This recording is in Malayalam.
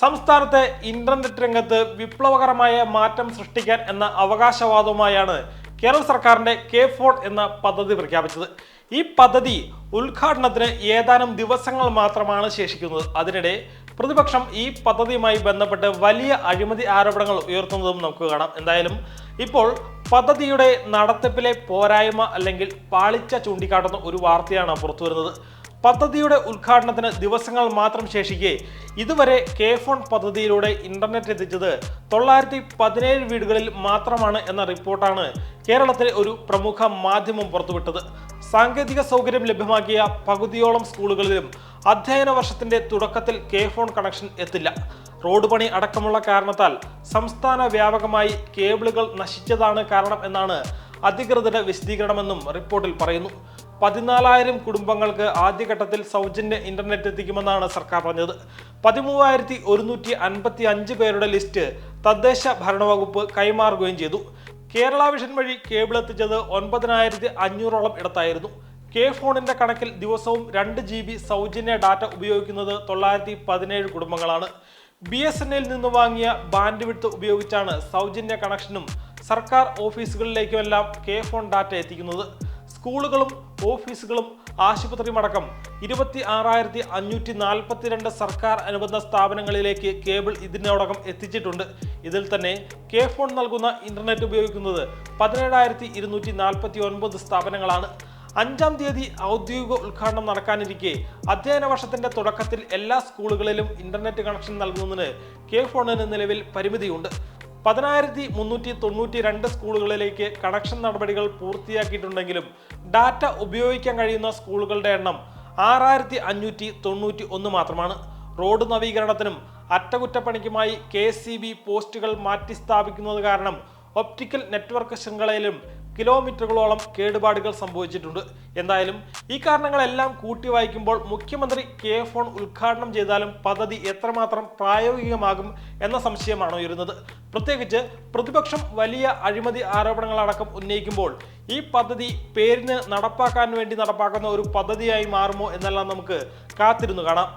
സംസ്ഥാനത്തെ ഇന്റർനെറ്റ് രംഗത്ത് വിപ്ലവകരമായ മാറ്റം സൃഷ്ടിക്കാൻ എന്ന അവകാശവാദവുമായാണ് കേരള സർക്കാരിന്റെ കെ ഫോൺ എന്ന പദ്ധതി പ്രഖ്യാപിച്ചത്. ഈ പദ്ധതി ഉദ്ഘാടനത്തിന് ഏതാനും ദിവസങ്ങൾ മാത്രമാണ് ശേഷിക്കുന്നത്. അതിനിടെ പ്രതിപക്ഷം ഈ പദ്ധതിയുമായി ബന്ധപ്പെട്ട് വലിയ അഴിമതി ആരോപണങ്ങൾ ഉയർത്തുന്നതും നമുക്ക് കാണാം. എന്തായാലും ഇപ്പോൾ പദ്ധതിയുടെ നടത്തിപ്പിലെ പോരായ്മ അല്ലെങ്കിൽ പാളിച്ച ചൂണ്ടിക്കാട്ടുന്ന ഒരു വാർത്തയാണ് പുറത്തുവരുന്നത്. പദ്ധതിയുടെ ഉദ്ഘാടനത്തിന് ദിവസങ്ങൾ മാത്രം ശേഷിക്കെ ഇതുവരെ കെ ഫോൺ പദ്ധതിയിലൂടെ ഇന്റർനെറ്റ് എത്തിച്ചത് തൊള്ളായിരത്തി പതിനേഴ് വീടുകളിൽ മാത്രമാണ് എന്ന റിപ്പോർട്ടാണ് കേരളത്തിലെ ഒരു പ്രമുഖ മാധ്യമം പുറത്തുവിട്ടത്. സാങ്കേതിക സൗകര്യം ലഭ്യമാക്കിയ പകുതിയോളം സ്കൂളുകളിലും അധ്യയന വർഷത്തിന്റെ തുടക്കത്തിൽ കെ ഫോൺ കണക്ഷൻ എത്തില്ല. റോഡ് പണി അടക്കമുള്ള കാരണത്താൽ സംസ്ഥാന വ്യാപകമായി കേബിളുകൾ നശിച്ചതാണ് കാരണം എന്നാണ് അധികൃതരുടെ വിശദീകരണമെന്നും റിപ്പോർട്ടിൽ പറയുന്നു. പതിനാലായിരം കുടുംബങ്ങൾക്ക് ആദ്യഘട്ടത്തിൽ സൗജന്യ ഇന്റർനെറ്റ് എത്തിക്കുമെന്നാണ് സർക്കാർ പറഞ്ഞത്. പതിമൂവായിരത്തി ഒരുന്നൂറ്റി അൻപത്തി അഞ്ച് പേരുടെ ലിസ്റ്റ് തദ്ദേശ ഭരണവകുപ്പ് കൈമാറുകയും ചെയ്തു. കേരള വിഷൻ വഴി കേബിൾ എത്തിച്ചത് ഒൻപതിനായിരത്തി അഞ്ഞൂറോളം ഇടത്തായിരുന്നു. കെ ഫോണിന്റെ കണക്കിൽ ദിവസവും രണ്ട് ജി ബി സൗജന്യ ഡാറ്റ ഉപയോഗിക്കുന്നത് തൊള്ളായിരത്തി പതിനേഴ് കുടുംബങ്ങളാണ് ബി എസ് എൻ നിന്ന് വാങ്ങിയ ബാൻഡ് വിട്ട് ഉപയോഗിച്ചാണ് സൗജന്യ കണക്ഷനും സർക്കാർ ഓഫീസുകളിലേക്കുമെല്ലാം കെ ഫോൺ ഡാറ്റ എത്തിക്കുന്നത് സ്കൂളുകളും ഓഫീസുകളും ആശുപത്രിയുമടക്കം ഇരുപത്തി ആറായിരത്തി അഞ്ഞൂറ്റി നാൽപ്പത്തിരണ്ട് സർക്കാർ അനുബന്ധ സ്ഥാപനങ്ങളിലേക്ക് കേബിൾ ഇതിനോടകം എത്തിച്ചിട്ടുണ്ട്. ഇതിൽ തന്നെ കെ ഫോൺ നൽകുന്ന ഇന്റർനെറ്റ് ഉപയോഗിക്കുന്നത് പതിനേഴായിരത്തി ഇരുന്നൂറ്റി നാൽപ്പത്തി ഒൻപത് സ്ഥാപനങ്ങളാണ്. അഞ്ചാം തീയതി ഔദ്യോഗിക ഉദ്ഘാടനം നടക്കാനിരിക്കെ അധ്യയന വർഷത്തിന്റെ തുടക്കത്തിൽ എല്ലാ സ്കൂളുകളിലും ഇന്റർനെറ്റ് കണക്ഷൻ നൽകുന്നതിന് കെ ഫോണിന് നിലവിൽ പരിമിതിയുണ്ട്. പതിനായിരത്തി മുന്നൂറ്റി തൊണ്ണൂറ്റി രണ്ട് സ്കൂളുകളിലേക്ക് കണക്ഷൻ നടപടികൾ പൂർത്തിയാക്കിയിട്ടുണ്ടെങ്കിലും ഡാറ്റ ഉപയോഗിക്കാൻ കഴിയുന്ന സ്കൂളുകളുടെ എണ്ണം ആറായിരത്തി അഞ്ഞൂറ്റി തൊണ്ണൂറ്റി ഒന്ന് മാത്രമാണ്. റോഡ് നവീകരണത്തിനും അറ്റകുറ്റപ്പണിക്കുമായി കെ സി ബി പോസ്റ്റുകൾ മാറ്റി സ്ഥാപിക്കുന്നത് കാരണം ഒപ്റ്റിക്കൽ നെറ്റ്വർക്ക് ശൃംഖലയിലും കിലോമീറ്ററുകളോളം കേടുപാടുകൾ സംഭവിച്ചിട്ടുണ്ട്. എന്തായാലും ഈ കാരണങ്ങളെല്ലാം കൂട്ടി വായിക്കുമ്പോൾ മുഖ്യമന്ത്രി കെ ഫോൺ ഉദ്ഘാടനം ചെയ്താലും പദ്ധതി എത്രമാത്രം പ്രായോഗികമാകും എന്ന സംശയമാണ് ഉയരുന്നത്. പ്രത്യേകിച്ച് പ്രതിപക്ഷം വലിയ അഴിമതി ആരോപണങ്ങളടക്കം ഉന്നയിക്കുമ്പോൾ ഈ പദ്ധതി പേരിന് നടപ്പാക്കാൻ വേണ്ടി നടപ്പാക്കുന്ന ഒരു പദ്ധതിയായി മാറുമോ എന്നെല്ലാം നമുക്ക് കാത്തിരുന്നു കാണാം.